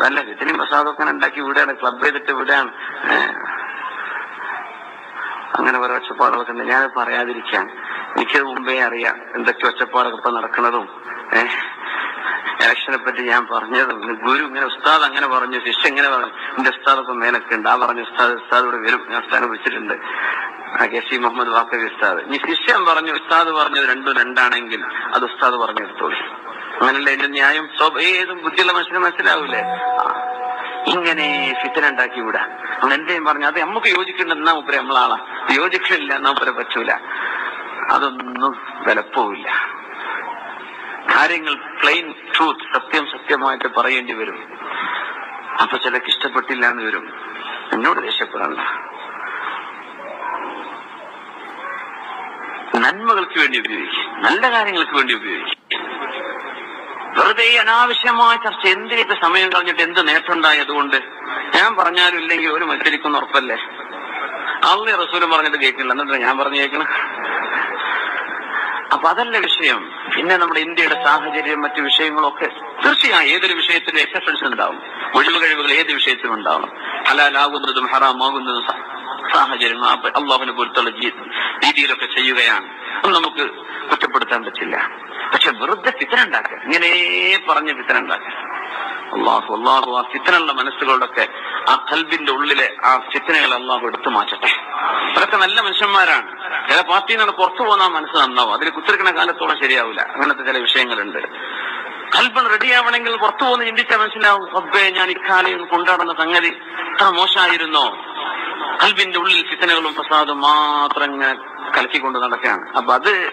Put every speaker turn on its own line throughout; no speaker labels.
അതല്ല ഇതിനും പ്രസാദമൊക്കെ ഉണ്ടാക്കി വിടുകയാണ് ക്ലബ് ചെയ്തിട്ട് വിടുകയാണ്. അങ്ങനെ ഓരോ ഒച്ചപ്പാടുകളൊക്കെ ഉണ്ട്. ഞാനത് പറയാതിരിക്കാൻ. എനിക്കത് മുമ്പേ അറിയാം എന്തൊക്കെ ഒച്ചപ്പാടൊക്കെ ഇപ്പൊ നടക്കുന്നതും. ഇലക്ഷനെ പറ്റി ഞാൻ പറഞ്ഞതും. ഗുരു ഇങ്ങനെ ഉസ്താദ് അങ്ങനെ പറഞ്ഞു ശിഷ്യ ഇങ്ങനെ പറഞ്ഞു. എന്റെ ഉസ്താദ് ഇപ്പൊ മേലൊക്കെ ഉണ്ട്. ആ പറഞ്ഞു ഉസ്താദ് ഉസ്താദ് ഇവിടെ വരും. ഞാൻ ഉസ്താദിനെ വിളിച്ചിട്ടുണ്ട്. ആ സി മുഹമ്മദ് വാക്കവി ഉസ്താദ്. ഇനി ശിഷ്യൻ പറഞ്ഞു ഉസ്താദ് പറഞ്ഞു രണ്ടും രണ്ടാണെങ്കിൽ അത് ഉസ്താദ് പറഞ്ഞെടുത്തോളൂ. അങ്ങനല്ല എന്റെ ന്യായം? ഏതും ബുദ്ധിയുള്ള മനുഷ്യന് മനസ്സിലാവൂലേ? ഇങ്ങനെ ഫിത്തന ഉണ്ടാക്കി വിടാ. അവൻ എന്റെയും പറഞ്ഞു അത് നമുക്ക് യോജിക്കുന്നുണ്ടെന്നാ മുപ്പരെ നമ്മളാളാ. യോജിക്കില്ല എന്നാ ഉപരെ പറ്റൂല. അതൊന്നും വിലപ്പോവില്ല. കാര്യങ്ങൾ പ്ലെയിൻ ട്രൂത്ത് സത്യം സത്യമായിട്ട് പറയേണ്ടി വരും. അപ്പൊ ചിലക്ക് ഇഷ്ടപ്പെട്ടില്ല എന്ന് വരും. എന്നോട് ദേഷ്യപ്പെടണ്ട. നന്മകൾക്ക് വേണ്ടി ഉപയോഗിക്കും. നല്ല കാര്യങ്ങൾക്ക് വേണ്ടി ഉപയോഗിക്കും. വെറുതെ അനാവശ്യമായ ചർച്ച എന്തിനൊക്കെ സമയം കളഞ്ഞിട്ട് എന്ത് നേട്ടമുണ്ടായി അതുകൊണ്ട്? ഞാൻ പറഞ്ഞാലും ഇല്ലെങ്കിൽ ഒരു മത്സരിക്കുന്ന ഉറപ്പല്ലേ? അള്ളി റസൂലും പറഞ്ഞിട്ട് കേൾക്കില്ല എന്നിട്ട് ഞാൻ പറഞ്ഞു കേൾക്കണം. അപ്പൊ അതല്ല വിഷയം. പിന്നെ നമ്മുടെ ഇന്ത്യയുടെ സാഹചര്യം മറ്റു വിഷയങ്ങളൊക്കെ തീർച്ചയായും ഏതൊരു വിഷയത്തിലും എക്സെപ്ഷൻസ് ഉണ്ടാവും. ഒഴിവ് കഴിവുകൾ ഏത് വിഷയത്തിലും ഉണ്ടാവണം. ഹലാലാകുന്നതും ഹറാമാകുന്നതും സാഹചര്യം അള്ളാഹുവിനെ പോലത്തുള്ള രീതിയിലൊക്കെ ചെയ്യുകയാണ്. അത് നമുക്ക് കുറ്റപ്പെടുത്താൻ പറ്റില്ല. പക്ഷെ വെറുതെ ഫിത്തന ഉണ്ടാക്കുക. ഇങ്ങനെ പറഞ്ഞ് ഫിത്തന ഉണ്ടാക്കുക. അള്ളാഹു അള്ളാഹു ആ ഫിത്തനുള്ള മനസ്സുകളുടെയൊക്കെ ആ കൽബിന്റെ ഉള്ളിലെ ആ ഫിത്തനകൾ അള്ളാഹു എടുത്തു മാറ്റട്ടെ. അവരൊക്കെ നല്ല മനുഷ്യന്മാരാണ്. ചില പാർട്ടിയിൽ നിന്ന് പുറത്തു പോകുന്ന മനസ്സ് നന്നാവും. അതിൽ കുത്തിരിക്കണ കാലത്തോളം ശരിയാവില്ല അങ്ങനത്തെ ചില വിഷയങ്ങളുണ്ട്. കൽബൺ റെഡിയാവണമെങ്കിൽ പുറത്തു പോകുന്ന ചിന്തിച്ച മനസ്സിലാവും. റബ്ബേ ഞാൻ ഇക്കാലയിൽ കൊണ്ടാടുന്ന സംഗതി ഇത്ര മോശമായിരുന്നോ? കൽബിന്റെ ഉള്ളിൽ ഫിത്തനകളും പ്രസാദും മാത്രം ഇങ്ങനെ കലക്കിക്കൊണ്ട് നടക്കുകയാണ്. അപ്പൊ അത്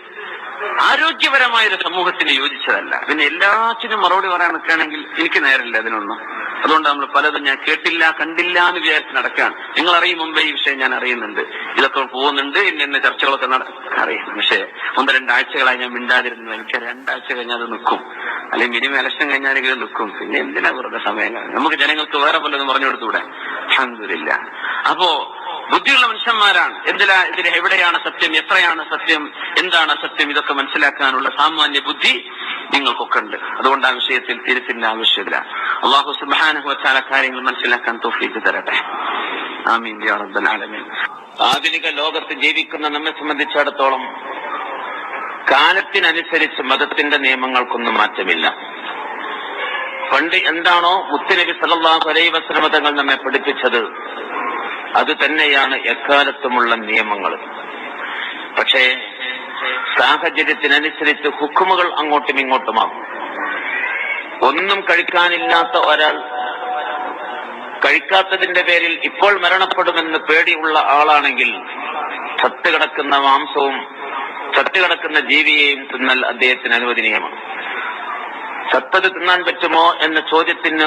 ആരോഗ്യപരമായ ഒരു സമൂഹത്തിന് യോജിച്ചതല്ല. പിന്നെ എല്ലാറ്റിനും മറുപടി പറയാൻ നിൽക്കുകയാണെങ്കിൽ എനിക്ക് നേരമില്ല അതിനൊന്നും. അതുകൊണ്ട് നമ്മൾ പലതും ഞാൻ കേട്ടില്ല കണ്ടില്ല എന്ന് വിചാരിച്ച് നടക്കുകയാണ്. നിങ്ങൾ അറിയും മുമ്പേ ഈ വിഷയം ഞാൻ അറിയുന്നുണ്ട്. ഇതൊക്കെ പോകുന്നുണ്ട്. എന്നെ ഇന്ന ചർച്ചകളൊക്കെ നട അറിയാം. പക്ഷേ ഒന്ന് രണ്ടാഴ്ചകളായി ഞാൻ മിണ്ടാതിരുന്നു എനിക്ക് രണ്ടാഴ്ച കഴിഞ്ഞാൽ അത് നിൽക്കും. അല്ലെങ്കിൽ മിനിമം ഇലക്ഷൻ കഴിഞ്ഞാലെങ്കിലും നിൽക്കും. പിന്നെ എന്തിനാ വെറുതെ സമയങ്ങൾ നമുക്ക് ജനങ്ങൾക്ക് വേറെ പലതും പറഞ്ഞു കൊടുത്തൂടെ അൽഹംദുലില്ല. അപ്പോ ബുദ്ധിയുള്ള മനുഷ്യന്മാരാണ്. എന്തിലാ ഇതിൽ എവിടെയാണ് സത്യം? എത്രയാണ് സത്യം? എന്താണ് സത്യം? ഇതൊക്കെ മനസ്സിലാക്കാനുള്ള സാമാന്യ ബുദ്ധി നിങ്ങൾക്കൊക്കെ ഉണ്ട്. അതുകൊണ്ട് ആ വിഷയത്തിൽ തിരുത്തിന്റെ ആവശ്യമില്ല. അള്ളാഹു സുബാനുഭവത്താല കാര്യങ്ങൾ മനസ്സിലാക്കാൻ തോഫീക്ക് തരട്ടെ. ആധുനിക ലോകത്ത് ജീവിക്കുന്ന നമ്മെ സംബന്ധിച്ചിടത്തോളം കാലത്തിനനുസരിച്ച് മതത്തിന്റെ നിയമങ്ങൾക്കൊന്നും മാറ്റമില്ല. പണ്ട് എന്താണോ മുത്തനബി സല്ലല്ലാഹു അലൈ വസ്ലമ തങ്ങൾ നമ്മെ പഠിപ്പിച്ചത് അത് തന്നെയാണ് എക്കാലത്തുമുള്ള നിയമങ്ങൾ. പക്ഷേ സാഹചര്യത്തിനനുസരിച്ച് ഹുക്കുമുകൾ അങ്ങോട്ടും ഇങ്ങോട്ടുമാകും ഒന്നും കഴിക്കാനില്ലാത്ത ഒരാൾ കഴിക്കാത്തതിന്റെ പേരിൽ ഇപ്പോൾ മരണപ്പെടുമെന്ന് പേടിയുള്ള ആളാണെങ്കിൽ ചത്തുകിടക്കുന്ന മാംസവും ചത്തുകിടക്കുന്ന ജീവിയെയും തിന്നൽ അദ്ദേഹത്തിന് അനുവദനീയമാണ്. ചത്തത് തിന്നാൻ പറ്റുമോ എന്ന ചോദ്യത്തിന്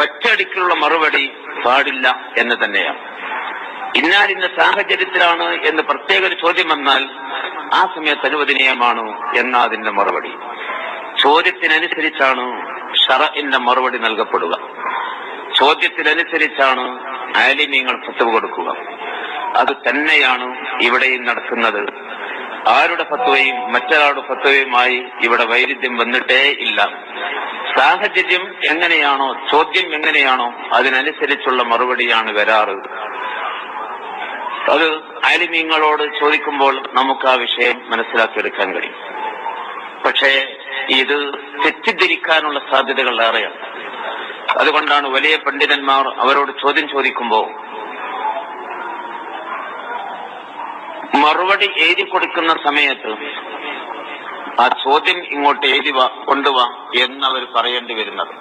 ഒറ്റയടിക്കുള്ള മറുപടി പാടില്ല എന്ന് തന്നെയാണ്. ഇന്നാലിന്ന സാഹചര്യത്തിലാണ് എന്ന് പ്രത്യേക ഒരു ചോദ്യം വന്നാൽ ആ സമയത്ത് അനുവദനീയമാണോ എന്ന അതിന്റെ മറുപടി. ചോദ്യത്തിനനുസരിച്ചാണ് ഷറഇന്റെ മറുപടി നൽകപ്പെടുക. ചോദ്യത്തിനനുസരിച്ചാണ് ആലിമ്യങ്ങൾ ഫത്തുവ് കൊടുക്കുക. അത് തന്നെയാണ് ഇവിടെയും നടക്കുന്നത്. ആരുടെ ഫത്വയും മറ്റൊരാളുടെ ഫത്വയുമായി ഇവിടെ വൈരുദ്ധ്യം വന്നിട്ടേ ഇല്ല. സാഹചര്യം എങ്ങനെയാണോ ചോദ്യം എങ്ങനെയാണോ അതിനനുസരിച്ചുള്ള മറുപടിയാണ് വരാറ്. അത് അലിമീങ്ങളോട് ചോദിക്കുമ്പോൾ നമുക്ക് ആ വിഷയം മനസ്സിലാക്കിയെടുക്കാൻ കഴിയും. പക്ഷേ ഇത് തെറ്റിദ്ധരിക്കാനുള്ള സാധ്യതകൾ ഏറെയാണ്. അതുകൊണ്ടാണ് വലിയ പണ്ഡിതന്മാർ അവരോട് ചോദ്യം ചോദിക്കുമ്പോൾ മറുപടി എഴുതി കൊടുക്കുന്ന സമയത്ത് ആ ചോദ്യം ഇങ്ങോട്ട് എഴുതി കൊണ്ടുവാ എന്നവർ പറയേണ്ടി വരുന്നത്.